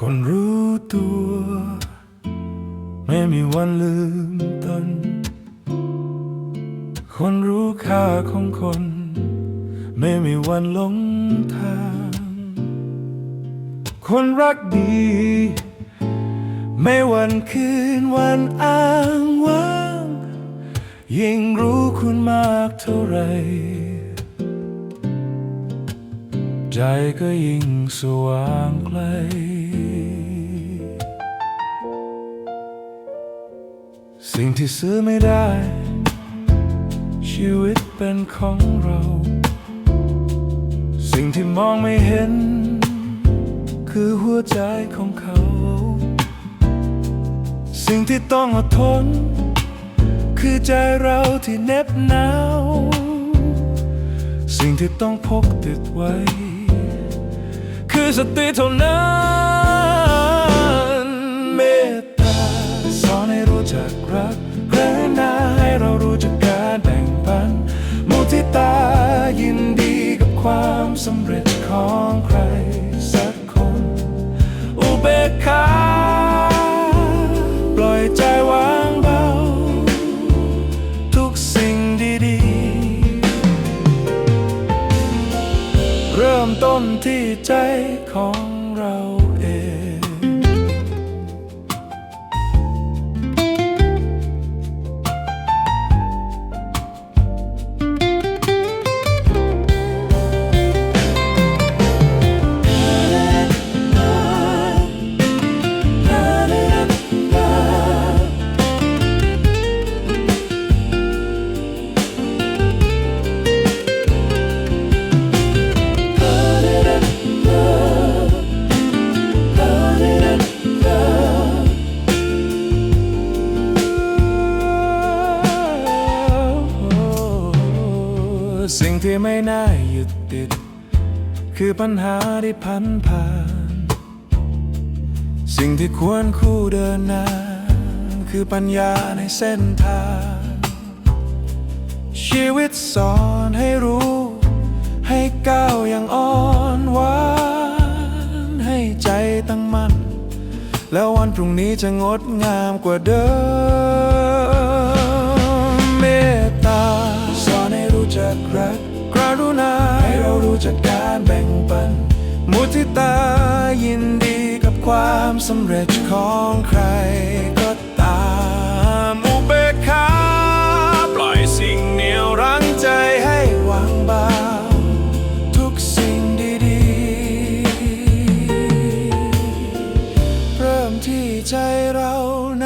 คนรู้ตัว ไม่มีวันลืมตน คนรู้ค่าของคน ไม่มีวันหลงทาง คนรักดี ไม่วันคืนวันอ้างว้าง ยิ่งรู้คุณมากเท่าไรใจก็ยิ่งสว่างไกล สิ่งที่ซื้อไม่ได้ ชีวิตเป็นของเรา สิ่งที่มองไม่เห็น คือหัวใจของเขา สิ่งที่ต้องอดทน คือใจเราที่เน็บหนาว สิ่งที่ต้องพกติดไว้ คือสติเท่านั้น ต้นที่ใจของเรา สิ่งที่ไม่น่าหยึดติด คือปัญหาที่พันผ่าน สิ่งที่ควรคู่เดินหน้าคือปัญญาในเส้นทาง ชีวิตสอนให้รู้ ให้ก้าวอย่างอ่อนหวานให้ใจตั้งมั่น แล้ววันพรุ่งนี้จะงดงามกว่าเดิม ตายินดีกับความสำเร็จของใครก็ตามอุเบกขาปล่อยสิ่งเหนียวรั้งใจให้วางเบาทุกสิ่งดีๆ เริ่มที่ใจเรานะ